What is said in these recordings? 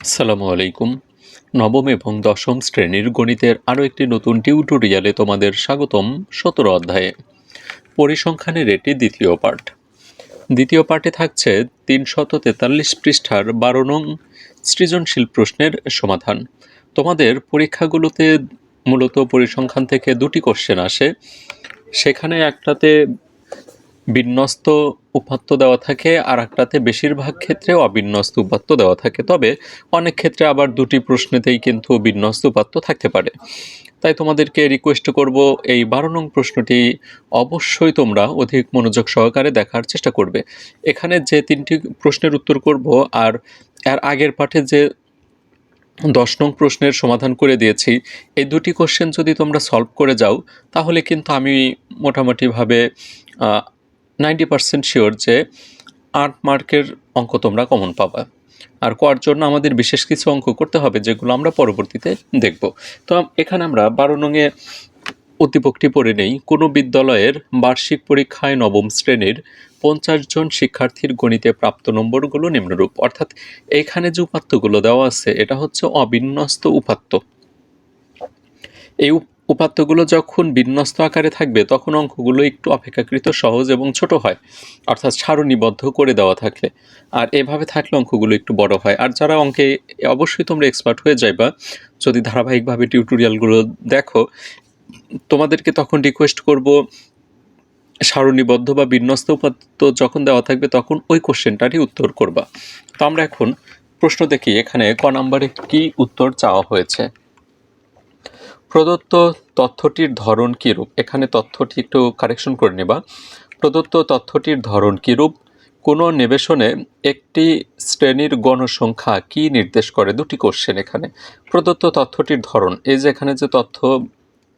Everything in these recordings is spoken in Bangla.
আসসালামু আলাইকুম। নবম এবং দশম শ্রেণির গণিতের আরও একটি নতুন টিউটোরিয়ালে তোমাদের স্বাগতম সতেরো অধ্যায়ে। পরিসংখ্যানের এটি দ্বিতীয় পার্ট দ্বিতীয় পার্টে থাকছে তিনশত তেতাল্লিশ পৃষ্ঠার বারো নং সৃজনশীল প্রশ্নের সমাধান। তোমাদের পরীক্ষাগুলোতে মূলত পরিসংখ্যান থেকে দুটি কোশ্চেন আসে। সেখানে একটাতে বিন্যস্ত উপাত্ত দেওয়া থাকে আর একটাতে বেশিরভাগ ক্ষেত্রে অবিন্যস্ত উপাত্ত দেওয়া থাকে। তবে অনেক ক্ষেত্রে আবার দুটি প্রশ্নেতেই কিন্তু বিন্যস্ত উপাত্ত থাকতে পারে। তাই তোমাদেরকে রিকোয়েস্ট করব, এই বারো নং প্রশ্নটি অবশ্যই তোমরা অধিক মনোযোগ সহকারে দেখার চেষ্টা করবে। এখানে যে তিনটি প্রশ্নের উত্তর করব, আর এর আগের পাঠে যে দশ নং প্রশ্নের সমাধান করে দিয়েছি, এই দুটি কোশ্চেন যদি তোমরা সলভ করে যাও, তাহলে কিন্তু আমি মোটামুটিভাবে নাইনটি পার্সেন্ট শিওর যে আট মার্কের অঙ্ক তোমরা কমন পাবা। আর করার জন্য আমাদের বিশেষ কিছু অঙ্ক করতে হবে, যেগুলো আমরা পরবর্তীতে দেখব। তো এখানে আমরা বারো নঙে উদ্দীপকটি পড়ে নেই। কোনো বিদ্যালয়ের বার্ষিক পরীক্ষায় নবম শ্রেণির পঞ্চাশ জন শিক্ষার্থীর গণিতে প্রাপ্ত নম্বরগুলো নিম্নরূপ। অর্থাৎ এখানে যে উপাত্তগুলো দেওয়া আছে, এটা হচ্ছে অবিন্যস্ত উপাত্ত। এই উপাত্তগুলো যখন বিন্যস্ত আকারে থাকবে, তখন অঙ্কগুলো একটু অপেক্ষাকৃত সহজ এবং ছোট হয়, অর্থাৎ সারণীবদ্ধ করে দেওয়া থাকলে। আর এভাবে থাকলে অঙ্কগুলো একটু বড় হয়। আর যারা অঙ্কে অবশ্যই তোমরা এক্সপার্ট হয়ে যাইবা, যদি ধারাবাহিকভাবে টিউটোরিয়ালগুলো দেখো, তোমাদেরকে তখন রিকোয়েস্ট করব, সারণীবদ্ধ বা বিন্যস্ত উপাত্ত যখন দেওয়া থাকবে, তখন ওই কোশ্চেনটারই উত্তর করবা। তো আমরা এখন প্রশ্ন দেখি, এখানে ক নাম্বারে কি উত্তর চাওয়া হয়েছে? প্রদত্ত তথ্যটির ধরন কীরূপ? এখানে তথ্যটি একটু কারেকশন করে নেবা। প্রদত্ত তথ্যটির ধরন কীরূপ? কোনো নিবেশনে একটি শ্রেণির গণসংখ্যা কি নির্দেশ করে? দুটি কোশ্চেন এখানে। প্রদত্ত তথ্যটির ধরন, এই যে এখানে যে তথ্য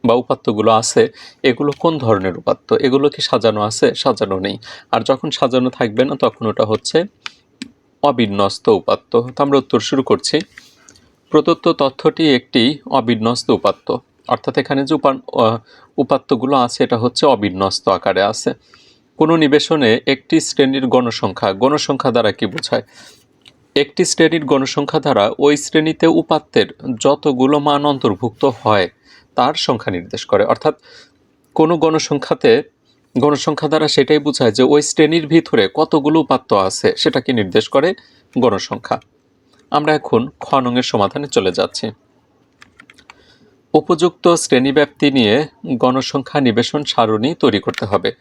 বা উপাত্তগুলো আছে, এগুলো কোন ধরনের উপাত্ত? এগুলো কি সাজানো আছে? সাজানো নেই। আর যখন সাজানো থাকবে না, তখন ওটা হচ্ছে অবিন্যস্ত উপাত্ত। তো আমরা উত্তর শুরু করছি। প্রদত্ত তথ্যটি একটি অবিন্যস্ত উপাত্ত। অর্থাৎ এখানে যে উপাত্তগুলো আছে, এটা হচ্ছে অবিন্যস্ত আকারে আছে। কোনো নিবেশনে একটি শ্রেণির গণসংখ্যা গণসংখ্যা দ্বারা কি বোঝায়? একটি শ্রেণির গণসংখ্যা দ্বারা ওই শ্রেণীতে উপাত্তের যতগুলো মান অন্তর্ভুক্ত হয়, তার সংখ্যা নির্দেশ করে। অর্থাৎ কোনো গণসংখ্যাতে, গণসংখ্যা দ্বারা সেটাই বোঝায় যে ওই শ্রেণির ভিতরে কতগুলো উপাত্ত আছে সেটাকে নির্দেশ করে? গণসংখ্যা। আমরা এখন খ সমাধানে চলে যাচ্ছি। উপযুক্ত শ্রেণীব্যাপ্তি নিয়ে গণসংখ্যা নিবেশন সারণী তৈরি করতে হবে।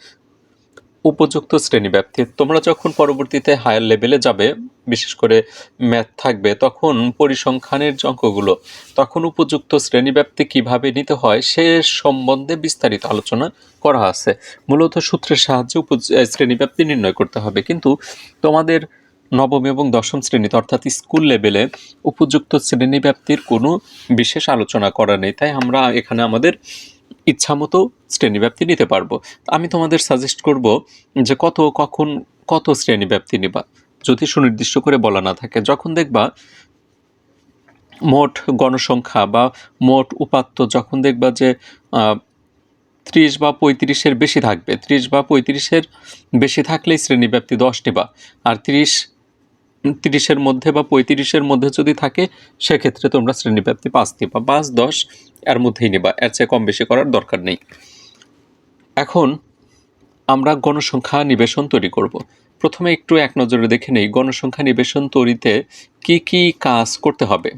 উপযুক্ত শ্রেণীব্যাপ্তি, তোমরা যখন পরবর্তীতে হায়ার লেভেলে যাবে, বিশেষ করে ম্যাথ থাকবে, তখন পরিসংখ্যানের অঙ্কগুলো, তখন উপযুক্ত শ্রেণীব্যাপ্তি কীভাবে নিতে হয়, সে সম্বন্ধে বিস্তারিত আলোচনা করা আছে। মূলত সূত্রের সাহায্যে শ্রেণীব্যাপ্তি নির্ণয় করতে হবে। কিন্তু তোমাদের নবম এবং দশম শ্রেণীতে, অর্থাৎ স্কুল লেভেলে উপযুক্ত শ্রেণীব্যাপ্তির কোনো বিশেষ আলোচনা করা নেই। তাই আমরা এখানে আমাদের ইচ্ছামতো শ্রেণীব্যাপ্তি নিতে পারব। আমি তোমাদের সাজেস্ট করব যে কত, কখন, কত শ্রেণীব্যাপ্তি নিবা। যদি সুনির্দিষ্ট করে বলা না থাকে, যখন দেখবা মোট গণসংখ্যা বা মোট উপাত্ত, যখন দেখবা যে ত্রিশ বা পঁয়ত্রিশের বেশি থাকবে, ত্রিশ বা পঁয়ত্রিশের বেশি থাকলেই শ্রেণীব্যাপ্তি দশ নেবা। আর তিরিশ তিরিশের মধ্যে বা পঁয়ত্রিশের মধ্যে যদি থাকে, সেক্ষেত্রে তোমরা শ্রেণীব্যাপ্তি পাঁচ দিবা পাঁচ, দশ, এর মধ্যেই নেবা। এর চেয়ে কম বেশি করার দরকার নেই। এখন আমরা গণসংখ্যা নিবেশন তৈরি করব। প্রথমে একটু এক নজরে দেখে নেই, গণসংখ্যা নিবেশন তৈরিতে কি কি কাজ করতে হবে?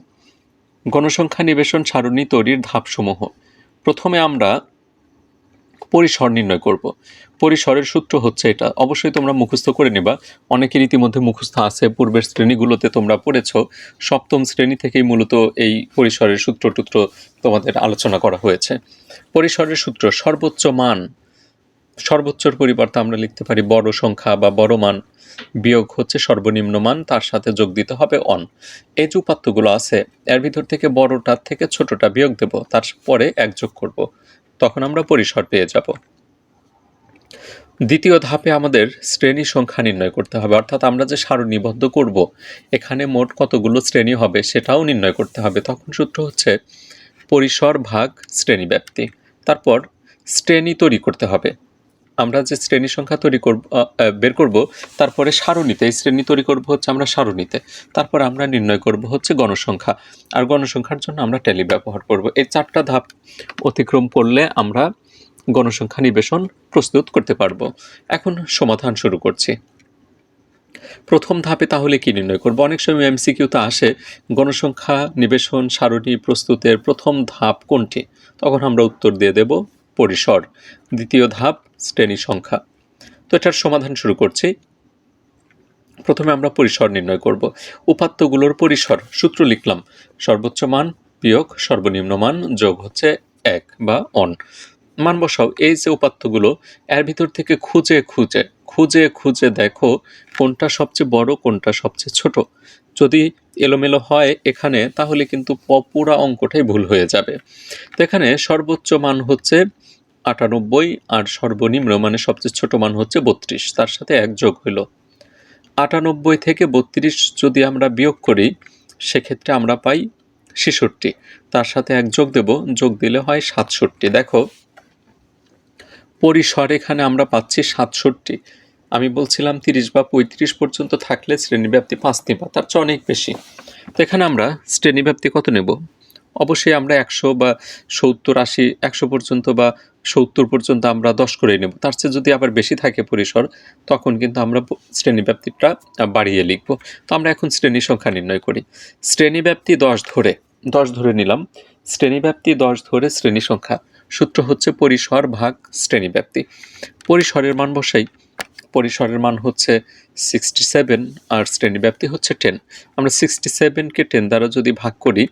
গণসংখ্যা নিবেশন সারণী তৈরির ধাপসমূহ। প্রথমে আমরা পরিসর নির্ণয় করব। পরিসরের সূত্র হচ্ছে এটা। অবশ্যই তোমরা মুখস্থ করে নিবা। অনেকের ইতিমধ্যে মুখস্থ আছে। পূর্বের শ্রেণীগুলোতে তোমরা পড়েছো। সপ্তম শ্রেণি থেকেই মূলত এই পরিসরের সূত্র টুত্র তোমাদের আলোচনা করা হয়েছে। পরিসরের সূত্র, সর্বোচ্চ মান। সর্বোচ্চর পরিবর্তে আমরা লিখতে পারি বড় সংখ্যা বা বড় মান বিয়োগ হচ্ছে সর্বনিম্ন মান, তার সাথে যোগ দিতে হবে অন এই যে উপাত্তগুলো আছে, এর ভিতর থেকে বড়টার থেকে ছোটটা বিয়োগ দেব, তারপরে এক যোগ করব। তখন আমরা পরিসর পেয়ে যাব। দ্বিতীয় ধাপে আমাদের শ্রেণি সংখ্যা নির্ণয় করতে হবে। অর্থাৎ আমরা যে সারণীবদ্ধ করব, এখানে মোট কতগুলো শ্রেণি হবে সেটাও নির্ণয় করতে হবে। তখন সূত্র হচ্ছে পরিসর ভাগ শ্রেণি ব্যাপ্তি তারপর শ্রেণি তৈরি করতে হবে। আমরা যে শ্রেণি সংখ্যা তৈরি করব বের করব, তারপরে সারণীতে, এই শ্রেণি তৈরি করব হচ্ছে আমরা সারণীতে। তারপর আমরা নির্ণয় করব হচ্ছে গণসংখ্যা। আর গণসংখ্যার জন্য আমরা ট্যালি ব্যবহার করব। এই চারটা ধাপ অতিক্রম করলে আমরা গণসংখ্যা নিবেশন প্রস্তুত করতে পারব। এখন সমাধান শুরু করছি। প্রথম ধাপে তাহলে কি নির্ণয় করব? অনেক সময় এমসিকিউতে আসে, গণসংখ্যা নিবেশন, সারণী প্রস্তুতের প্রথম ধাপ কোনটি? তখন আমরা উত্তর দিয়ে দেব পরিসর, দ্বিতীয় ধাপ, শ্রেণি সংখ্যা। তো এটার সমাধান শুরু করছি। প্রথমে আমরা পরিসর নির্ণয় করব। উপাত্তগুলোর পরিসর, সূত্র লিখলাম। সর্বোচ্চ মান বিয়োগ সর্বনিম্ন মান যোগ হচ্ছে এক বা অন। মান বসাও, এই যে উপাত্তগুলো, এর ভিতর থেকে খুঁজে খুঁজে খুঁজে খুঁজে দেখো কোনটা সবচেয়ে বড়, কোনটা সবচেয়ে ছোট। যদি এলোমেলো হয় এখানে, তাহলে কিন্তু পুরা অঙ্কটাই ভুল হয়ে যাবে। তো এখানে সর্বোচ্চ মান হচ্ছে আটানব্বই আর সর্বনিম্ন মানে সবচেয়ে ছোট মান হচ্ছে বত্রিশ, তার সাথে এক যোগ হইল। আটানব্বই থেকে বত্রিশ যদি আমরা বিয়োগ করি, সেক্ষেত্রে আমরা পাই ছেষট্টি, তার সাথে এক যোগ দেব, যোগ দিলে হয় সাতষট্টি। দেখো, পরিসর এখানে আমরা পাচ্ছি সাতষট্টি। আমি বলছিলাম তিরিশ বা পঁয়ত্রিশ পর্যন্ত থাকলে শ্রেণীব্যাপ্তি পাঁচ নিবা তার চেয়ে অনেক বেশি। তো এখানে আমরা শ্রেণীব্যাপ্তি কত নেব? অবশ্যই আমরা একশো বা সত্তর, আশি, একশো পর্যন্ত বা সত্তর পর্যন্ত আমরা দশ করে নেব। তার চেয়ে যদি আবার বেশি থাকে পরিসর, তখন কিন্তু আমরা শ্রেণীব্যাপ্তিটা বাড়িয়ে লিখব। তো আমরা এখন শ্রেণি সংখ্যা নির্ণয় করি। শ্রেণীব্যাপ্তি দশ ধরে দশ ধরে নিলাম। শ্রেণীব্যাপ্তি দশ ধরে শ্রেণি সংখ্যা। সূত্র হচ্ছে পরিসর ভাগ শ্রেণীব্যাপ্তি। পরিসরের মান বসাই। পরিসরের মান হচ্ছে সিক্সটি সেভেন আর শ্রেণীব্যাপ্তি হচ্ছে টেন আমরা সিক্সটি সেভেনকে টেন দ্বারা যদি ভাগ করি,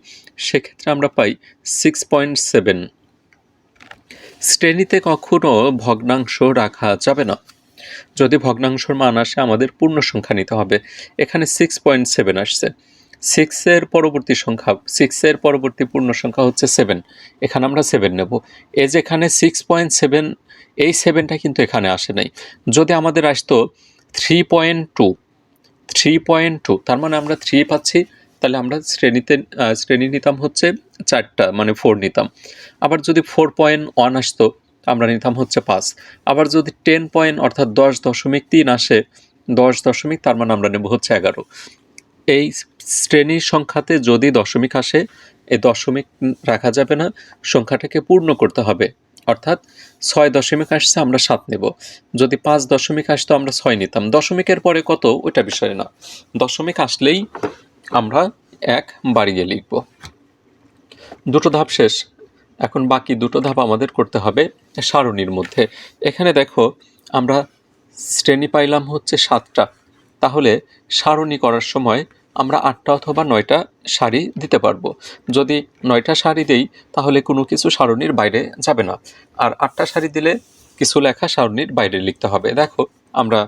সেক্ষেত্রে আমরা পাই সিক্স পয়েন্ট সেভেন শ্রেণীতে কখনো ভগ্নাংশ রাখা যাবে না। যদি ভগ্নাংশর মান আসে, আমাদের পূর্ণ সংখ্যা নিতে হবে। এখানে সিক্স পয়েন্ট সেভেন আসছে। সিক্সের পরবর্তী সংখ্যা সিক্সের পরবর্তী পূর্ণ সংখ্যা হচ্ছে সেভেন এখানে আমরা সেভেন নেব। এই যে এখানে সিক্স পয়েন্ট সেভেন এই সেভেনটা কিন্তু এখানে আসে নাই। যদি আমাদের আসতো three point two three point two তার মানে আমরা থ্রি পাচ্ছি, তাহলে আমরা শ্রেণীতে শ্রেণি নিতাম হচ্ছে চারটা মানে ফোর নিতাম। আবার যদি ফোর পয়েন্ট ওয়ান আসতো, আমরা নিতাম হচ্ছে পাঁচ। আবার যদি টেন পয়েন্ট অর্থাৎ দশ দশমিক তিন আসে, দশ দশমিক, তার মানে আমরা নেব হচ্ছে এগারো। এই শ্রেণির সংখ্যাতে যদি দশমিক আসে, এই দশমিক রাখা যাবে না, সংখ্যাটাকে পূর্ণ করতে হবে। অর্থাৎ ছয় দশমিক আসছে, আমরা সাত নেব। যদি পাঁচ দশমিক আসতো আমরা ছয় নিতাম। দশমিকের পরে কত? ওইটা বিষয় না। দশমিক আসলেই আমরা এক বাড়িয়ে লিখব। দুটো ধাপ শেষ। এখন বাকি দুটো ধাপ আমাদের করতে হবে সারণীর মধ্যে। এখানে দেখো, আমরা শ্রেণি পাইলাম হচ্ছে সাতটা। তাহলে সারণী করার সময় আমরা আটটা অথবা নয়টা শাড়ি দিতে পারব। যদি নয়টা শাড়ি দেই, তাহলে কোনো কিছু সারণীর বাইরে যাবে না। আর আটটা শাড়ি দিলে কিছু লেখা সারণীর বাইরে লিখতে হবে। দেখো, আমরা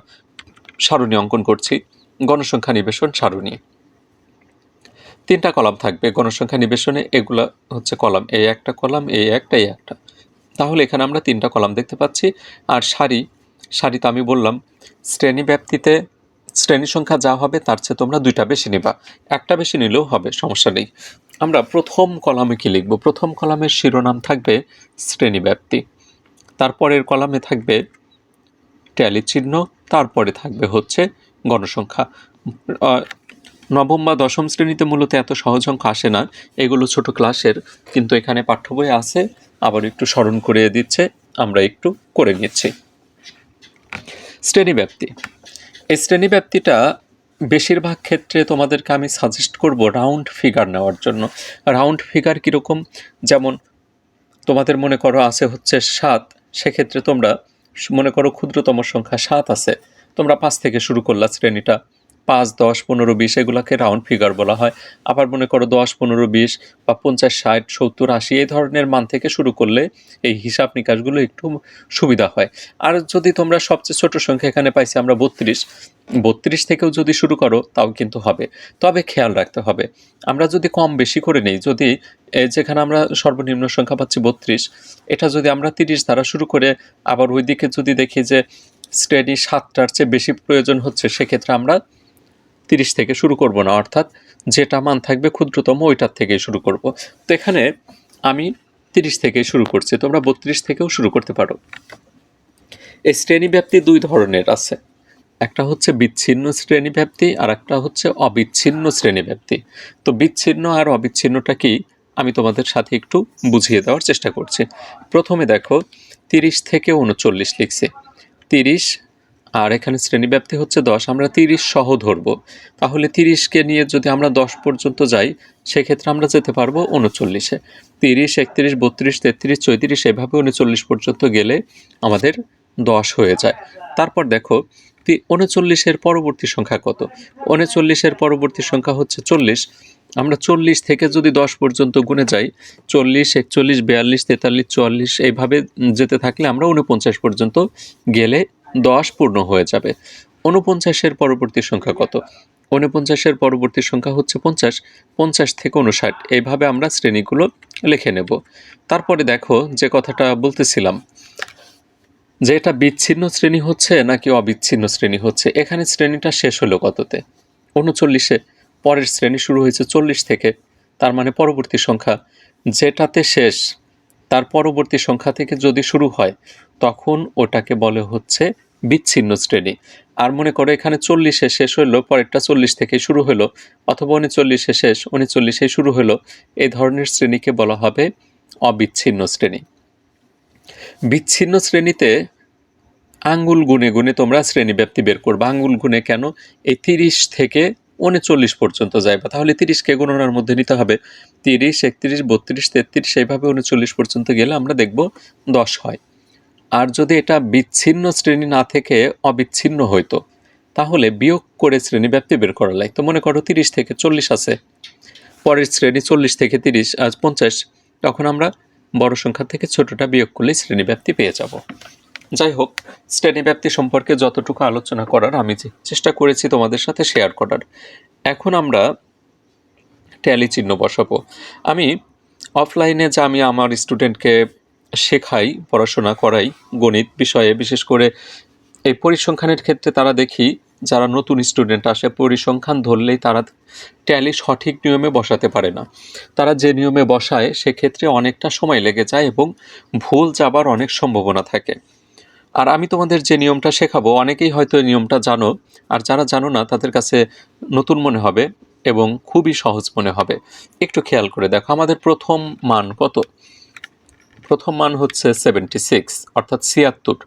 সারণী অঙ্কন করছি। গণসংখ্যা নিবেশন সারণী। তিনটা কলাম থাকবে। গণসংখ্যা নিবেশনে এগুলা হচ্ছে কলাম। এই একটা কলাম এই একটা এই একটা। তাহলে এখানে আমরা তিনটা কলাম দেখতে পাচ্ছি। আর সারি সারিতে আমি বললাম শ্রেণি ব্যাপ্তিতে শ্রেণি সংখ্যা যা হবে, তার চেয়ে তোমরা দুইটা বেশি নিবা। একটা বেশি নিলেও হবে, সমস্যা নেই। আমরা প্রথম কলামে কি লিখব? প্রথম কলামের শিরোনাম থাকবে শ্রেণি ব্যাপ্তি। তারপরের কলামে থাকবে ট্যালি চিহ্ন, তারপরে থাকবে হচ্ছে গণসংখ্যা। নবম বা দশম শ্রেণীতে মূলত এত সহজ অঙ্ক আসে না। এগুলো ছোট ক্লাসের, কিন্তু এখানে পাঠ্য বই আছে। আবার একটু স্মরণ করিয়ে দিচ্ছে, আমরা একটু করে নিচ্ছি। শ্রেণীব্যাপ্তি এই শ্রেণীব্যাপ্তিটা বেশিরভাগ ক্ষেত্রে তোমাদেরকে আমি সাজেস্ট করব রাউন্ড ফিগার নেওয়ার জন্য। রাউন্ড ফিগার কীরকম? যেমন তোমাদের মনে করো আছে হচ্ছে সাত, সেক্ষেত্রে তোমরা মনে করো ক্ষুদ্রতম সংখ্যা সাত আছে। তোমরা পাঁচ থেকে শুরু করলা শ্রেণীটা। পাঁচ, দশ, পনেরো, বিশ এগুলাকে রাউন্ড ফিগার বলা হয়। আবার মনে করো দশ, পনেরো, বিশ বা পঞ্চাশ, ষাট, সত্তর, আশি এই ধরনের মান থেকে শুরু করলে এই হিসাব নিকাশগুলো একটু সুবিধা হয়। আর যদি তোমরা সবচেয়ে ছোট সংখ্যা এখানে পাইছি আমরা বত্রিশ বত্রিশ থেকেও যদি শুরু করো তাও কিন্তু হবে। তবে খেয়াল রাখতে হবে। আমরা যদি কম বেশি করে নেই, যদি যেখানে আমরা সর্বনিম্ন সংখ্যা পাচ্ছি বত্রিশ, এটা যদি আমরা তিরিশ দ্বারা শুরু করে আবার ওইদিকে যদি দেখি যে শ্রেণি সাতটার চেয়ে বেশি প্রয়োজন হচ্ছে, সেক্ষেত্রে আমরা তিরিশ থেকে শুরু করব না, অর্থাৎ যেটা মান থাকবে ক্ষুদ্রতম ওইটার থেকেই শুরু করব। তো এখানে আমি তিরিশ থেকে শুরু করছি, তোমরা বত্রিশ থেকেও শুরু করতে পারো। এই শ্রেণীব্যাপ্তি দুই ধরনের আছে। একটা হচ্ছে বিচ্ছিন্ন শ্রেণীব্যাপ্তি আর একটা হচ্ছে অবিচ্ছিন্ন শ্রেণীব্যাপ্তি। তো বিচ্ছিন্ন আর অবিচ্ছিন্নটা কি? আমি তোমাদের সাথে একটু বুঝিয়ে দেওয়ার চেষ্টা করছি। প্রথমে দেখো, তিরিশ থেকে উনচল্লিশ লিখছে। তিরিশ আর এখানে শ্রেণীব্যাপ্তি হচ্ছে দশ, আমরা তিরিশ সহ ধরবো। তাহলে তিরিশকে নিয়ে যদি আমরা দশ পর্যন্ত যাই, সেক্ষেত্রে আমরা যেতে পারব উনচল্লিশে। তিরিশ, একত্রিশ, বত্রিশ, তেত্রিশ, চৌত্রিশ, এভাবে উনচল্লিশ পর্যন্ত গেলে আমাদের দশ হয়ে যায়। তারপর দেখো উনচল্লিশের পরবর্তী সংখ্যা কত? উনচল্লিশের পরবর্তী সংখ্যা হচ্ছে চল্লিশ। আমরা চল্লিশ থেকে যদি দশ পর্যন্ত গুণে যাই, চল্লিশ, একচল্লিশ, বিয়াল্লিশ, তেতাল্লিশ, চুয়াল্লিশ, এইভাবে যেতে থাকলে আমরা উনপঞ্চাশ পর্যন্ত গেলে দশ পূর্ণ হয়ে যাবে। উনপঞ্চাশের পরবর্তী সংখ্যা কত? উনপঞ্চাশের পরবর্তী সংখ্যা হচ্ছে পঞ্চাশ। পঞ্চাশ থেকে উনষাট এইভাবে আমরা শ্রেণীগুলো লিখে নেব। তারপরে দেখো যে কথাটা বলতেছিলাম, যে এটা বিচ্ছিন্ন শ্রেণি হচ্ছে নাকি অবিচ্ছিন্ন শ্রেণি হচ্ছে? এখানে শ্রেণীটা শেষ হলো কততে? উনচল্লিশে পরের শ্রেণি শুরু হয়েছে চল্লিশ থেকে। তার মানে পরবর্তী সংখ্যা যেটাতে শেষ, তার পরবর্তী সংখ্যা থেকে যদি শুরু হয়, তখন ওটাকে বলে হচ্ছে বিচ্ছিন্ন শ্রেণি। আর মনে করো এখানে চল্লিশে শেষ হলো পরেরটা চল্লিশ থেকে শুরু হলো অথবা উনচল্লিশে শেষ উনিচল্লিশে শুরু হলো এই ধরনের শ্রেণীকে বলা হবে অবিচ্ছিন্ন শ্রেণি। বিচ্ছিন্ন শ্রেণীতে আঙ্গুল গুনে গুনে তোমরা শ্রেণীব্যাপ্তি বের করবে। আঙ্গুল গুনে কেন? এই তিরিশ থেকে উনচল্লিশ পর্যন্ত যাইবা। তাহলে তিরিশকে গণনার মধ্যে নিতে হবে। তিরিশ, একত্রিশ, বত্রিশ, তেত্রিশ, এইভাবে উনচল্লিশ পর্যন্ত গেলে আমরা দেখব দশ হয়। আর যদি এটা বিচ্ছিন্ন শ্রেণি না থেকে অবিচ্ছিন্ন হইতো, তাহলে বিয়োগ করে শ্রেণীব্যাপ্তি বের করা লাগতো মনে করো তিরিশ থেকে চল্লিশ আছে, পরের শ্রেণি চল্লিশ থেকে তিরিশ, আজ পঞ্চাশ, তখন আমরা বড় সংখ্যা থেকে ছোটটা বিয়োগ করলে শ্রেণীব্যাপ্তি পেয়ে যাব। যাই হোক শ্রেণীব্যাপ্তি সম্পর্কে যতটুকু আলোচনা করার আমি যে- চেষ্টা করেছি তোমাদের সাথে শেয়ার করার, এখন আমরা ট্যালি চিহ্ন বসাবো। আমি অফলাইনে যে আমি আমার স্টুডেন্টকে শেখাই, পড়াশোনা করাই গণিত বিষয়ে। বিশেষ করে এই পরিসংখ্যানের ক্ষেত্রে তারা দেখি, যারা নতুন স্টুডেন্ট আসে, পরিসংখ্যান ধরলেই তারা ট্যালি সঠিক নিয়মে বসাতে পারে না। তারা যে নিয়মে বসায়, সেক্ষেত্রে অনেকটা সময় লেগে যায় এবং ভুল যাবার অনেক সম্ভাবনা থাকে। আর আমি তোমাদের যে নিয়মটা শেখাবো, অনেকেই হয়তো এই নিয়মটা জানো, আর যারা জানো না, তাদের কাছে নতুন মনে হবে এবং খুবই সহজ মনে হবে। একটু খেয়াল করে দেখো, আমাদের প্রথম মান কত? প্রথম মান হচ্ছে সেভেন্টি সিক্স অর্থাৎ ছিয়াত্তর।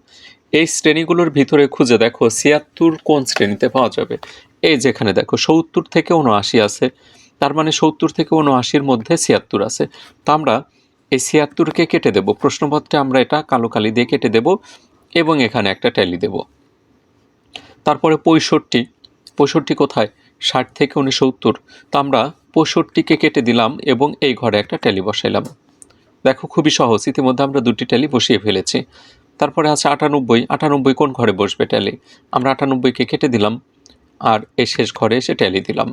এই শ্রেণীগুলোর ভিতরে খুঁজে দেখো, ছিয়াত্তর কোন শ্রেণীতে পাওয়া যাবে? এই যেখানে দেখো, সত্তর থেকে উনআশি আছে। তার মানে সত্তর থেকে উনআশির মধ্যে ছিয়াত্তর আছে। তা আমরা এই ছিয়াত্তরকে কেটে দেব। প্রশ্নপত্রে আমরা এটা কালো কালি দিয়ে কেটে দেব এবং এখানে একটা ট্যালি দেব। তারপরে পঁয়ষট্টি। পঁয়ষট্টি কোথায়? ষাট থেকে উনসত্তর তা আমরা পঁয়ষট্টিকে কেটে দিলাম এবং এই ঘরে একটা ট্যালি বসাইলাম। দেখো, খুবই সহজ। ইতিমধ্যে আমরা দুটি ট্যালি বসিয়ে ফেলেছি। তারপরে আছে আটানব্বই। আটানব্বই কোন ঘরে বসবে ট্যালি? আমরা আটানব্বইকে কেটে দিলাম আর এই শেষ ঘরে এসে ট্যালি দিলাম।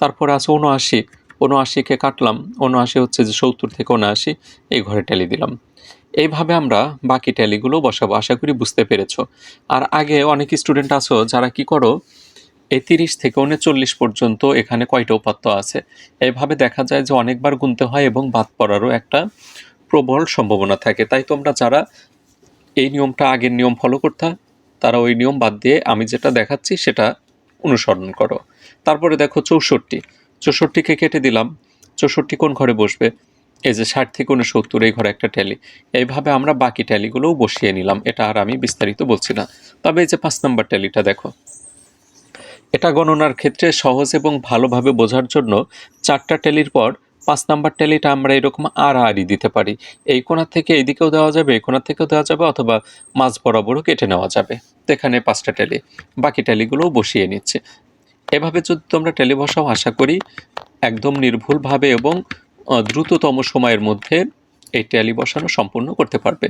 তারপরে আছে উনআশি। উনআশিকে কাটলাম। উনআশি হচ্ছে যে সত্তর থেকে উনআশি, এই ঘরে ট্যালি দিলাম। এইভাবে আমরা বাকি ট্যালিগুলো বসাবো। আশা করি বুঝতে পেরেছ। আর আগে অনেক স্টুডেন্ট আছো, যারা কি করো এই তিরিশ থেকে উনচল্লিশ পর্যন্ত এখানে কয়টা উপাত্ত আছে। এইভাবে দেখা যায় যে অনেকবার গুনতে হয় এবং বাদ পড়ারও একটা প্রবল সম্ভাবনা থাকে। তাই তোমরা যারা এই নিয়মটা আগের নিয়ম ফলো করতে, তারা ওই নিয়ম বাদ দিয়ে আমি যেটা দেখাচ্ছি সেটা অনুসরণ করো। তারপরে দেখো চৌষট্টি। চৌষট্টিকে কেটে দিলাম। চৌষট্টি কোন ঘরে বসবে? এই যে ষাট থেকে উনসত্তর, এই ঘরে একটা ট্যালি এইভাবে আমরা বাকি ট্যালিগুলোও বসিয়ে নিলাম। এটা আর আমি বিস্তারিত বলছি না। তবে এই যে পাঁচ নম্বর ট্যালিটা দেখো। এটা গণনার ক্ষেত্রে সহজ এবং ভালোভাবে বোঝার জন্য চারটা ট্যালির পর পাঁচ নাম্বার ট্যালিটা আমরা এরকম আরই দিতে পারি। এই কোণা থেকে এইদিকেও দেওয়া যাবে, এই কোণা থেকেও দেওয়া যাবে অথবা মাঝ বরাবরও কেটে নেওয়া যাবে। এখানে পাঁচটা ট্যালি বাকি ট্যালিগুলোও বসিয়ে নিচ্ছে। এভাবে যদি তোমরা ট্যালি বসাও, আশা করি একদম নির্ভুলভাবে এবং দ্রুততম সময়ের মধ্যে এই ট্যালি বসানো সম্পূর্ণ করতে পারবে।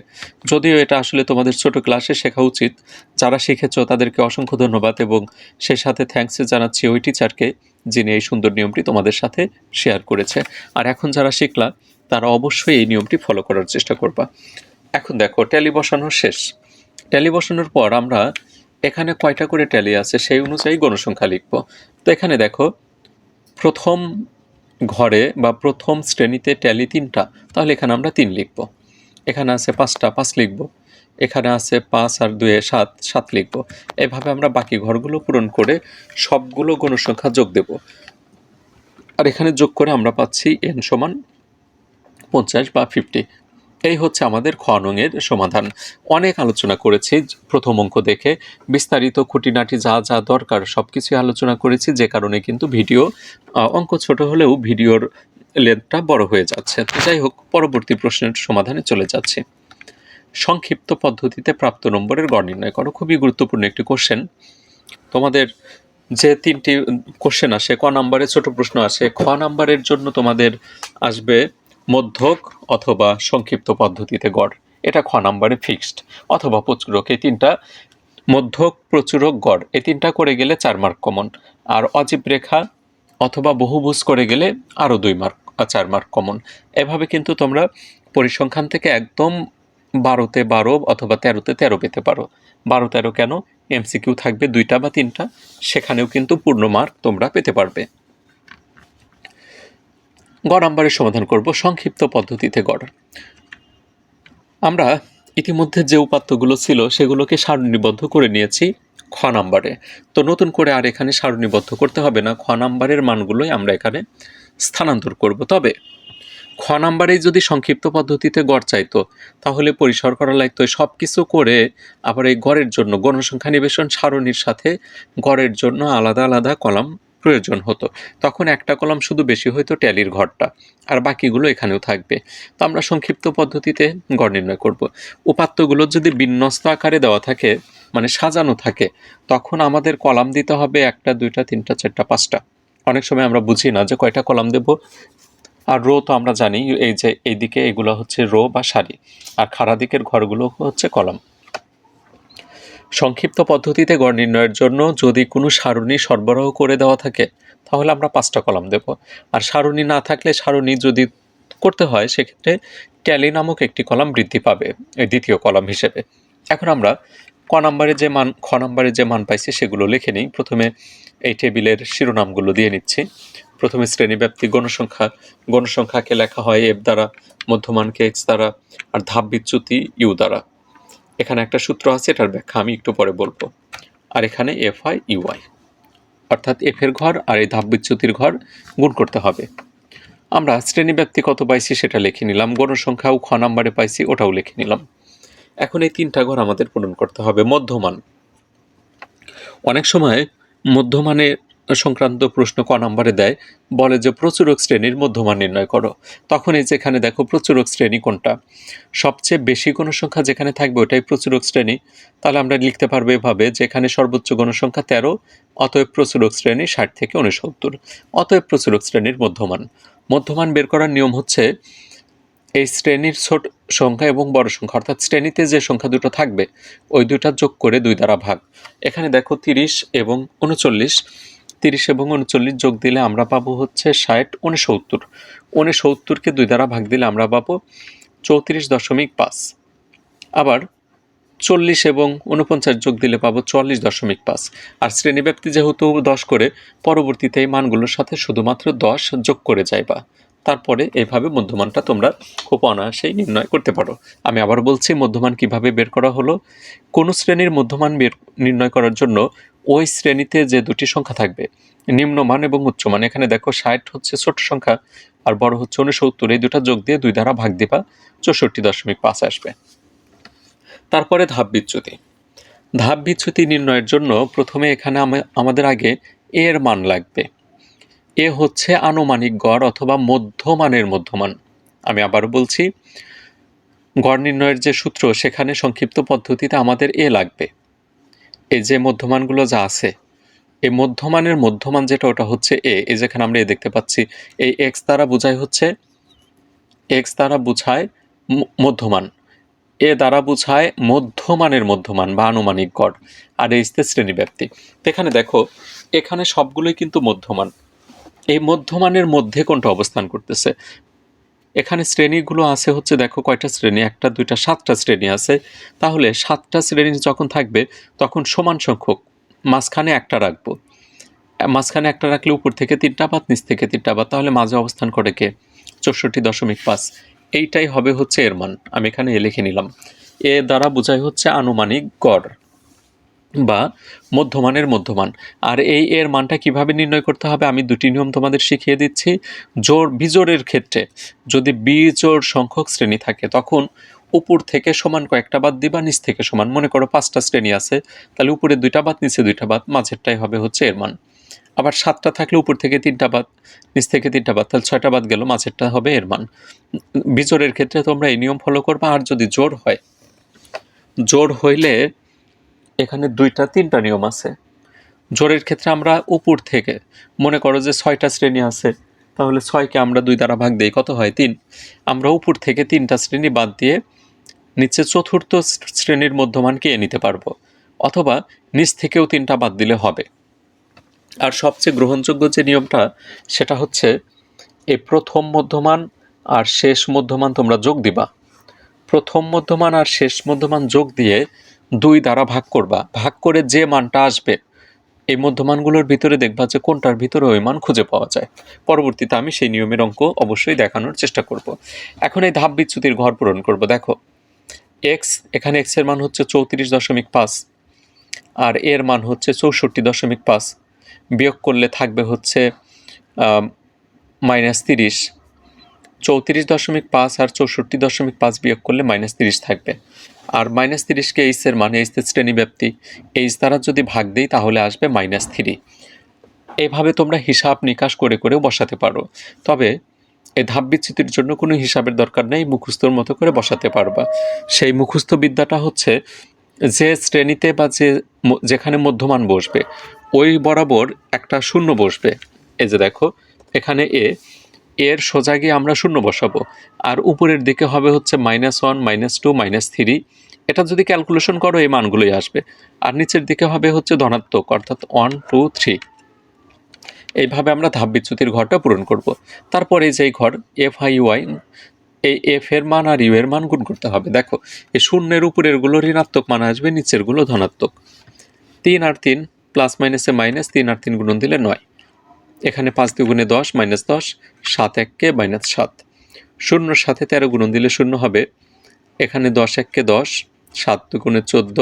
যদিও এটা আসলে তোমাদের ছোট ক্লাসে শেখা উচিত। যারা শিখেছ, তাদেরকে অসংখ্য ধন্যবাদ এবং সে সাথে থ্যাঙ্কস জানাচ্ছি ওই টিচারকে যিনি এই সুন্দর নিয়মটি তোমাদের সাথে শেয়ার করেছে। আর এখন যারা শিখলা, তারা অবশ্যই এই নিয়মটি ফলো করার চেষ্টা করবা। এখন দেখো ট্যালি বসানো শেষ। ট্যালি বসানোর পর আমরা এখানে কয়টা করে ট্যালি আছে, সেই অনুযায়ী গণসংখ্যা লিখব। তো এখানে দেখো, প্রথম ঘরে বা প্রথম শ্রেণীতে ট্যালি তিনটা, তাহলে এখানে আমরা তিন লিখব। এখানে আছে পাঁচটা, পাঁচ লিখব। এখানে আছে পাঁচ আর দুয়ে সাত সাত লিখব। এভাবে আমরা বাকি ঘরগুলো পূরণ করে সবগুলো গণসংখ্যা যোগ দেব। আর এখানে যোগ করে আমরা পাচ্ছি এন সমান পঞ্চাশ বা ফিফটি এই হচ্ছে আমাদের খনঙের সমাধান। অনেক আলোচনা করেছি, প্রথম অঙ্ক দেখে বিস্তারিত খুঁটিনাটি যা যা দরকার সব কিছুই আলোচনা করেছি, যে কারণে কিন্তু ভিডিও অঙ্ক ছোট হলেও ভিডিওর লেন্থটা বড় হয়ে যাচ্ছে। যাই হোক, পরবর্তী প্রশ্নের সমাধানে চলে যাচ্ছে। সংক্ষিপ্ত পদ্ধতিতে প্রাপ্ত নম্বরের গড় নির্ণয় করো, খুবই গুরুত্বপূর্ণ একটি কোশ্চেন তোমাদের যে তিনটি কোশ্চেন আসে, ক নাম্বারে ছোট প্রশ্ন আসে, খ নাম্বারের জন্য তোমাদের আসবে মধ্যক অথবা সংক্ষিপ্ত পদ্ধতিতে গড়। এটা খ নাম্বারে ফিক্সড অথবা প্রচুরক। এই তিনটা মধ্যক, প্রচুরক, গড়। এই তিনটা করে গেলে চার মার্ক কমন আর অজীব রেখা অথবা বহুভুজ করে গেলে আরও দুই মার্ক চার মার্ক কমন এভাবে কিন্তু তোমরা পরিসংখ্যান থেকে একদম বারোতে বারো অথবা তেরোতে তেরো পেতে পারো। বারো তেরো কেন? এমসিকিউ থাকবে দুইটা বা তিনটা। সেখানেও কিন্তু পূর্ণ মার্ক তোমরা পেতে পারবে। গড় নাম্বারের সমাধান করব, সংক্ষিপ্ত পদ্ধতিতে গড় আমরা ইতিমধ্যে যে উপাত্তগুলো ছিল, সেগুলোকে সারণীবদ্ধ করে নিয়েছি খ নাম্বারে। তো নতুন করে আর এখানে সারণীবদ্ধ করতে হবে না, খ নাম্বারের মানগুলোই আমরা এখানে স্থানান্তর করব। তবে খ নাম্বারে যদি সংক্ষিপ্ত পদ্ধতিতে গড় চাইতো, তাহলে পরিসর করা লাগতো সব কিছু করে আবার এই গড়ের জন্য গণসংখ্যা নিবেশন সারণীর সাথে গড়ের জন্য আলাদা আলাদা কলাম প্রয়োজন হতো। তখন একটা কলাম শুধু বেশি হয়তো ট্যালির ঘরটা, আর বাকিগুলো এখানেও থাকবে। তো আমরা সংক্ষিপ্ত পদ্ধতিতে গড় নির্ণয় করব। উপাত্তগুলো যদি বিন্যস্ত আকারে দেওয়া থাকে মানে সাজানো থাকে, তখন আমাদের কলাম দিতে হবে একটা, দুইটা, তিনটা, চারটা, পাঁচটা। অনেক সময় আমরা বুঝি না যে কয়টা কলাম দেব। আর রো তো আমরা জানি, এই যে এইদিকে এগুলো হচ্ছে রো বা সারি, আর খাড়া দিকের ঘরগুলো হচ্ছে কলাম। সংক্ষিপ্ত পদ্ধতিতে গড় নির্ণয়ের জন্য যদি কোনো সারণী সরবরাহ করে দেওয়া থাকে, তাহলে আমরা পাঁচটা কলাম দেব। আর সারণী না থাকলে সারণী যদি করতে হয়, সেক্ষেত্রে ট্যালি নামক একটি কলাম বৃদ্ধি পাবে, এই দ্বিতীয় কলাম হিসেবে। এখন আমরা ক নাম্বারে যে মান, খ নাম্বারে যে মান পাইছি, সেগুলো লিখে নিই। প্রথমে এই টেবিলের শিরোনামগুলো দিয়ে নিচ্ছি। প্রথমে শ্রেণীব্যাপ্তি, গণসংখ্যা, গণসংখ্যাকে লেখা হয় এফ দ্বারা, মধ্যমানকে এক্স দ্বারা, আর ধাপ বিচ্যুতি ইউ দ্বারা। এখানে একটা সূত্র আছে, এটার ব্যাখ্যা আমি একটু পরে বলব। আর এখানে এফ আই ইউআই অর্থাৎ এফ এর ঘর আর এই ধাপ বিচ্যুতির ঘর গুণ করতে হবে। আমরা শ্রেণীব্যাপ্তি কত পাইছি সেটা লিখে নিলাম, গণসংখ্যাও খ নাম্বারে পাইছি, ওটাও লিখে নিলাম। এখন এই তিনটা ঘর আমাদের পূরণ করতে হবে মধ্যমান। অনেক সময় মধ্যমানে সংক্রান্ত প্রশ্ন ক নাম্বারে দেয়, বলে যে প্রচুরক শ্রেণির মধ্যমান নির্ণয় করো। তখন এই যেখানে দেখো প্রচুরক শ্রেণি কোনটা। সবচেয়ে বেশি গণসংখ্যা যেখানে থাকবে ওটাই প্রচুরক শ্রেণি। তাহলে আমরা লিখতে পারব এভাবে, যেখানে সর্বোচ্চ গণসংখ্যা তেরো, অতএব প্রচুরক শ্রেণি ষাট থেকে উনসত্তর অতএব প্রচুরক শ্রেণির মধ্যমান। মধ্যমান বের করার নিয়ম হচ্ছে, এই শ্রেণির ছোট সংখ্যা এবং বড় সংখ্যা, অর্থাৎ শ্রেণীতে যে সংখ্যা দুটো থাকবে, ওই দুটা যোগ করে দুই দ্বারা ভাগ। এখানে দেখো তিরিশ এবং উনচল্লিশ। তিরিশ এবং উনচল্লিশ যোগ দিলে আমরা পাবো হচ্ছে ষাট, উনসত্তর। উনসত্তরকে দুই দ্বারা ভাগ দিলে আমরা পাবো চৌত্রিশ দশমিক পাঁচ। আবার চল্লিশ এবং উনপঞ্চাশ যোগ দিলে পাবো চল্লিশ দশমিক পাঁচ। আর শ্রেণীব্যাপ্তি যেহেতু দশ করে, পরবর্তীতে এই মানগুলোর সাথে শুধুমাত্র দশ যোগ করে যাইবা। তারপরে এইভাবে মধ্যমানটা তোমরা খুব অনায়াসেই নির্ণয় করতে পারো। আমি আবার বলছি, মধ্যমান কীভাবে বের করা হলো? কোনো শ্রেণির মধ্যমান বের নির্ণয় করার জন্য ওই শ্রেণীতে যে দুটি সংখ্যা থাকবে, নিম্নমান এবং উচ্চমান, এখানে দেখো ষাট হচ্ছে ছোট সংখ্যা আর বড় হচ্ছে উনসত্তর এই দুটা যোগ দিয়ে দুই দ্বারা ভাগ দিবা, চৌষট্টি দশমিক পাঁচ আসবে। তারপরে ধাপ বিচ্যুতি। ধাপ বিচ্যুতি নির্ণয়ের জন্য প্রথমে এখানে আমা- আমাদের আগে এর মান লাগবে। এ হচ্ছে আনুমানিক গড় অথবা মধ্যমানের মধ্যমান। আমি আবার বলছি, গড় নির্ণয়ের যে সূত্র, সেখানে সংক্ষিপ্ত পদ্ধতিতে আমাদের এ লাগবে। এই যে মধ্যমানগুলো যা আছে এই মধ্যমানের মধ্যমান যেটা, ওটা হচ্ছে এ। এই যেখানে আমরা এ দেখতে পাচ্ছি, এই এক্স দ্বারা বোঝায় হচ্ছে, এক্স দ্বারা বোঝায় মধ্যমান। এ দ্বারা বোঝায় মধ্যমানের মধ্যমান বা আনুমানিক গড়। আর এই যে শ্রেণীব্যাপ্তি। এখানে দেখো, এখানে সবগুলোই কিন্তু মধ্যমান। এই মধ্যমানের মধ্যে কোনটা অবস্থান করতেছে? এখানে শ্রেণীগুলো আছে হচ্ছে, দেখো কয়টা শ্রেণি? একটা, দুইটা, সাতটা শ্রেণি আছে। তাহলে সাতটা শ্রেণি যখন থাকবে, তখন সমান সংখ্যক, মাঝখানে একটা রাখব। মাঝখানে একটা রাখলে উপর থেকে তিনটা বাদ, নিচ থেকে তিনটা বাদ, তাহলে মাঝে অবস্থান করে কে? চৌষট্টি দশমিক পাঁচ। এইটাই হবে হচ্ছে এর মান। আমি এখানে এ লিখে নিলাম। এ দ্বারা বোঝাই হচ্ছে আনুমানিক গড়। বা মধ্যমানের মধ্যমান। আর এই এর মানটা কীভাবে নির্ণয় করতে হবে? আমি দুটি নিয়ম তোমাদের শিখিয়ে দিচ্ছি। জোর, বিজোড়ের ক্ষেত্রে যদি বিজোড় সংখ্যক শ্রেণি থাকে, তখন উপর থেকে সমান কয়েকটা বাদ দিবা, নিচ থেকে সমান। মনে করো পাঁচটা শ্রেণি আছে, তাহলে উপরে দুইটা বাদ, নিচে দুইটা বাদ, মাঝেরটাই হবে হচ্ছে এর মান। আবার সাতটা থাকলে উপর থেকে তিনটা বাদ, নিচ থেকে তিনটা বাদ, তাহলে ছয়টা বাদ গেল, মাঝেরটা হবে এর মান। বিজোড়ের ক্ষেত্রে তোমরা এই নিয়ম ফলো করবা। আর যদি জোর হয়, জোর হইলে এখানে দুইটা, তিনটা নিয়ম আছে। জোরের ক্ষেত্রে আমরা উপর থেকে, মনে করো যে ছয়টা শ্রেণি আছে, তাহলে ছয়কে আমরা দুই দ্বারা ভাগ দিই, কত হয়? তিন। আমরা উপর থেকে তিনটা শ্রেণি বাদ দিয়ে নিচে চতুর্থ শ্রেণির মধ্যমানকে এ নিতে পারব? অথবা নিচ থেকেও তিনটা বাদ দিলে হবে। আর সবচেয়ে গ্রহণযোগ্য যে নিয়মটা, সেটা হচ্ছে এই প্রথম মধ্যমান আর শেষ মধ্যমান তোমরা যোগ দিবা। প্রথম মধ্যমান আর শেষ মধ্যমান যোগ দিয়ে দুই দ্বারা ভাগ করবা। ভাগ করে যে মানটা আসবে, এই মধ্যমানগুলোর ভিতরে দেখবা যে কোনটার ভিতরে ওই মান খুঁজে পাওয়া যায়। পরবর্তীতে আমি সেই নিয়মের অঙ্ক অবশ্যই দেখানোর চেষ্টা করব। এখন এই ধাপ বিচ্যুতির ঘর পূরণ করব। দেখো এক্স এখানে এক্সের মান হচ্ছে চৌত্রিশ দশমিক পাঁচ আর এর মান হচ্ছে চৌষট্টি দশমিক পাঁচ। বিয়োগ করলে থাকবে হচ্ছে মাইনাস তিরিশ। চৌত্রিশ দশমিক পাঁচ আর চৌষট্টি দশমিক পাঁচ বিয়োগ করলে মাইনাস তিরিশ থাকবে। আর মাইনাস তিরিশকে এইচের মানে এইচের শ্রেণি ব্যাপ্তি। এইচ দ্বারা যদি ভাগ দিই তাহলে আসবে মাইনাস থ্রি। এইভাবে তোমরা হিসাব নিকাশ করে করেও বসাতে পারো। তবে এই ধাপ বিচ্যুতির জন্য কোনো হিসাবের দরকার নেই, মুখস্থর মতো করে বসাতে পারবা। সেই মুখস্থ বিদ্যাটা হচ্ছে যে শ্রেণীতে বা যে যেখানে মধ্যমান বসবে, ওই বরাবর একটা শূন্য বসবে। এই যে দেখো, এখানে এ এর সোজা গিয়ে আমরা শূন্য বসাবো। আর উপরের দিকে হবে হচ্ছে minus one minus two minus three এটা যদি ক্যালকুলেশন করো, এই মানগুলোই আসবে। আর নিচের দিকে হবে হচ্ছে ধনাত্মক, অর্থাৎ ওয়ান টু থ্রি এইভাবে আমরা ধাপ বিচ্যুতির ঘরটা পূরণ করব। তারপরে যেই ঘর এফ আই ওয়াই এই এফ এর মান আর ইউ এর মান গুণ করতে হবে। দেখো, এই শূন্যের উপরেরগুলো ঋণাত্মক মান আসবে নিচেরগুলো ধনাত্মক। তিন আর তিন প্লাস মাইনাসে মাইনাস তিন আর তিন গুণন দিলে নয়। এখানে পাঁচ দুগুণে দশ, মাইনাস দশ, সাত এককে, মাইনাস সাত। শূন্যর সাথে তেরো গুণন দিলে শূন্য হবে। এখানে দশ এককে দশ, সাত দুগুণে চোদ্দ,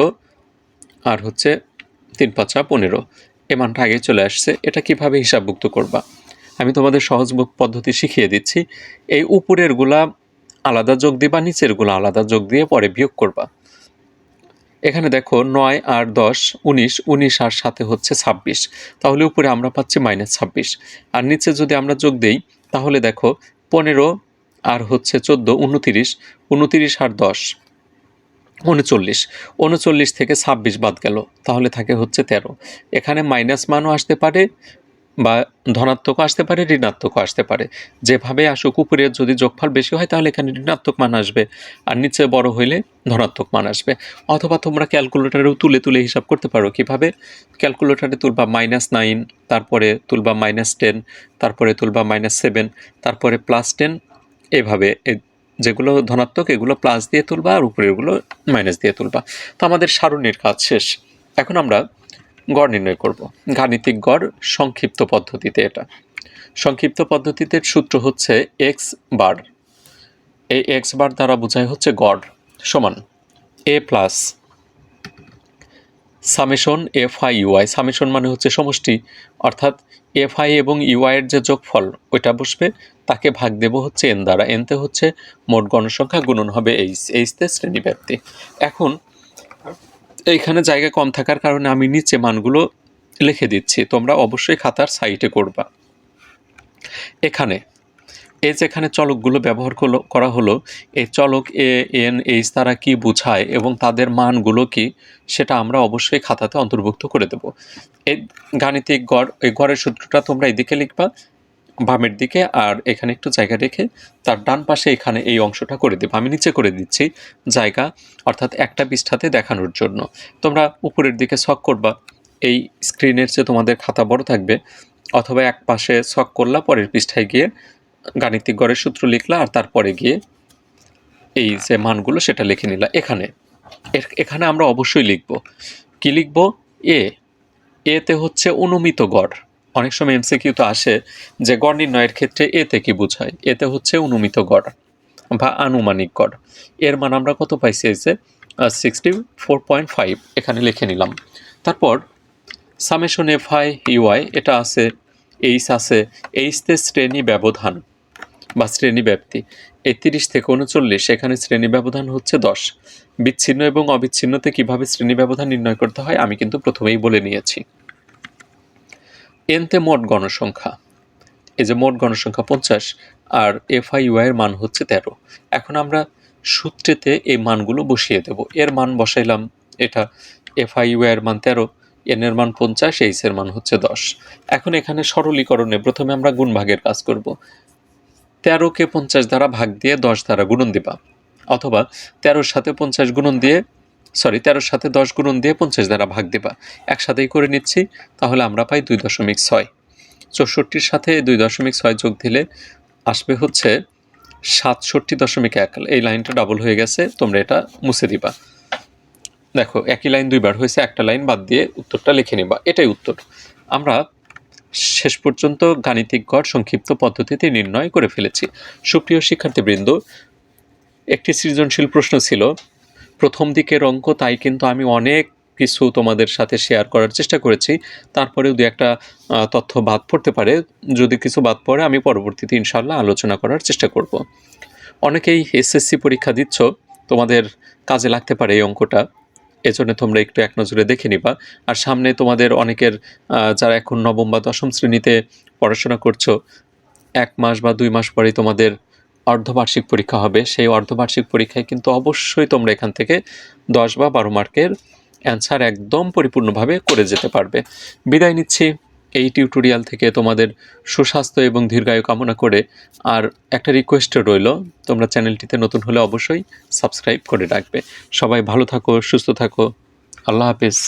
আর হচ্ছে তিন পাঁচা পনেরো। এ মানটা আগে চলে আসছে। এটা কীভাবে হিসাবভুক্ত করবা? আমি তোমাদের সহজ পদ্ধতি শিখিয়ে দিচ্ছি। এই উপরেরগুলা আলাদা যোগ দিবা নিচেরগুলো আলাদা যোগ দিয়ে পরে বিয়োগ করবা। এখানে দেখো নয় আর দশ, উনিশ উনিশ আর সাথে হচ্ছে ছাব্বিশ। তাহলে উপরে আমরা পাচ্ছি মাইনাস ছাব্বিশ। আর নিচে যদি আমরা যোগ দেই, তাহলে দেখো পনেরো আর হচ্ছে চোদ্দ, উনতিরিশ উনতিরিশ আর দশ, উনচল্লিশ। উনচল্লিশ থেকে ছাব্বিশ বাদ গেল, তাহলে থাকে হচ্ছে তেরো। এখানে মাইনাস মানও আসতে পারে বা ধনাত্মকও আসতে পারে, ঋণাত্মকও আসতে পারে। যেভাবে আসুক উপরে যদি যোগফল বেশি হয়, তাহলে এখানে ঋণাত্মক মান আসবে। আর নিচে বড় হইলে ধনাত্মক মান আসবে। অথবা তোমরা ক্যালকুলেটারেও তুলে তুলে হিসাব করতে পারো কীভাবে। ক্যালকুলেটারে তুলবা মাইনাস নাইন তারপরে তুলবা মাইনাস টেন তারপরে তুলবা মাইনাস সেভেন তারপরে প্লাস টেন এভাবে যেগুলো ধনাত্মক, এগুলো প্লাস দিয়ে তুলবা, আর উপরেরগুলো মাইনাস দিয়ে তুলবা। তো আমাদের সারণীর কাজ শেষ। এখন আমরা গড় নির্ণয় করব। গাণিতিক গড় সংক্ষিপ্ত পদ্ধতিতে এটা। সংক্ষিপ্ত পদ্ধতিতে সূত্র হচ্ছে এক্স বার। এই এক্স বার দ্বারা বোঝায় হচ্ছে গড় সমান A plus summation F I UI summation মানে হচ্ছে সমষ্টি। অর্থাৎ এফ আই এবং ইউআই এর যে যোগফল, ওইটা বসবে, তাকে ভাগ দেব হচ্ছে এন দ্বারা। এনতে হচ্ছে মোট গণসংখ্যা গুণন হবে এইচ। এইচতে শ্রেণি ব্যাপ্তি এখন জায়গা কম থাকার কারণে আমি নিচে মানগুলো লিখে দিচ্ছি। তোমরা অবশ্যই খাতার সাইটে করবা। এখানে, এই যেখানে চলকগুলো ব্যবহার করলো- করা হলো, এই চলক এ, এন, এইচ তারা কি বোঝায় এবং তাদের মানগুলো কি, সেটা আমরা অবশ্যই খাতাতে অন্তর্ভুক্ত করে দেব। এই গাণিতিক গড়, এই গড়ের সূত্রটা তোমরা এদিকে লিখবা বামের দিকে আর এখানে একটু জায়গা রেখে তার ডান পাশে এখানে এই অংশটা করে দেবো। আমি নিচে করে দিচ্ছি জায়গা, অর্থাৎ একটা পৃষ্ঠাতে দেখানোর জন্য। তোমরা উপরের দিকে শখ করবা, এই স্ক্রিনের যে তোমাদের খাতা বড় থাকবে, অথবা এক পাশে শখ করলা, পরের পৃষ্ঠায় গিয়ে গাণিতিক গড়ের সূত্র লিখলা আর তারপরে গিয়ে এই যে মানগুলো সেটা লিখে নিলা। এখানে এখানে আমরা অবশ্যই লিখব। কি লিখব? এ এতে হচ্ছে অনুমিত গড়। অনেক সময় এমসিকিউ তো আসে যে গড় নির্ণয়ের ক্ষেত্রে এতে কি বোঝায়? এতে হচ্ছে অনুমিত গড় বা আনুমানিক গড়। এর মান আমরা কত পাইছি যে সিক্সটি ফোর পয়েন্ট ফাইভ এখানে লিখে নিলাম। তারপর সামেশন এফ আই ইউআই এটা আছে এইচ আছে এইচতে শ্রেণি ব্যবধান বা শ্রেণি ব্যাপ্তি। এই তিরিশ থেকে উনচল্লিশ, এখানে শ্রেণি ব্যবধান হচ্ছে দশ। বিচ্ছিন্ন এবং অবিচ্ছিন্নতে কীভাবে শ্রেণি ব্যবধান নির্ণয় করতে হয় আমি কিন্তু প্রথমেই বলে নিয়েছি। এনতে মোট গণসংখ্যা। এই যে মোট গণসংখ্যা পঞ্চাশ, আর এফআইইউ এর মান হচ্ছে তেরো। এখন আমরা সূত্রেতে এই মানগুলো বসিয়ে দেব। এর মান বসাইলাম, এটা এফআইইউ এর মান তেরো, এন এর মান পঞ্চাশ, এইচ এর মান হচ্ছে দশ। এখন এখানে সরলীকরণে প্রথমে আমরা গুণ ভাগের কাজ করব। তেরোকে পঞ্চাশ দ্বারা ভাগ দিয়ে দশ দ্বারা গুণন দিবা, অথবা তেরোর সাথে পঞ্চাশ গুণন দিয়ে সরি তেরোর সাথে দশ গুণন দিয়ে পঞ্চাশ দ্বারা ভাগ দিবা। একসাথেই করে নিচ্ছি, তাহলে আমরা পাই দুই দশমিক ছয়। চৌষট্টির সাথে দুই দশমিক ছয় যোগ দিলে আসবে হচ্ছে সাতষট্টি দশমিক এক। এই লাইনটা ডাবল হয়ে গেছে, তোমরা এটা মুছে দিবা। দেখো, একই লাইন দুইবার হয়েছে, একটা লাইন বাদ দিয়ে উত্তরটা লিখে নিবা। এটাই উত্তর। আমরা শেষ পর্যন্ত গাণিতিক গড় সংক্ষিপ্ত পদ্ধতিতে নির্ণয় করে ফেলেছি। সুপ্রিয় শিক্ষার্থীবৃন্দ, একটি সৃজনশীল প্রশ্ন ছিল প্রথম দিকের অঙ্ক, তাই কিন্তু আমি অনেক কিছু তোমাদের সাথে শেয়ার করার চেষ্টা করেছি। তারপরেও দু একটা তথ্য বাদ পড়তে পারে। যদি কিছু বাদ পড়ে, আমি পরবর্তীতে ইনশাল্লাহ আলোচনা করার চেষ্টা করব। অনেকেই এসএসসি পরীক্ষা দিচ্ছ, তোমাদের কাজে লাগতে পারে এই অঙ্কটা। এজন্য তোমরা একটু এক নজরে দেখে নিবা। আর সামনে তোমাদের অনেকের যারা এখন নবম বা দশম শ্রেণীতে পড়াশোনা করছ, এক মাস বা দুই মাস পরেই তোমাদের অর্ধবার্ষিক পরীক্ষা হবে। সেই অর্ধবার্ষিক পরীক্ষায় কিন্তু অবশ্যই তোমরা এখান থেকে দশ বা বারো মার্কের অ্যান্সার একদম পরিপূর্ণভাবে করে যেতে পারবে। বিদায় নিচ্ছি এই টিউটোরিয়াল থেকে তোমাদের সুস্বাস্থ্য এবং দীর্ঘায়ু কামনা করে। আর একটা রিকোয়েস্ট রইল, তোমরা চ্যানেলটিতে নতুন হলে অবশ্যই সাবস্ক্রাইব করে রাখবে। সবাই ভালো থাকো, সুস্থ থাকো। আল্লাহ হাফিজ।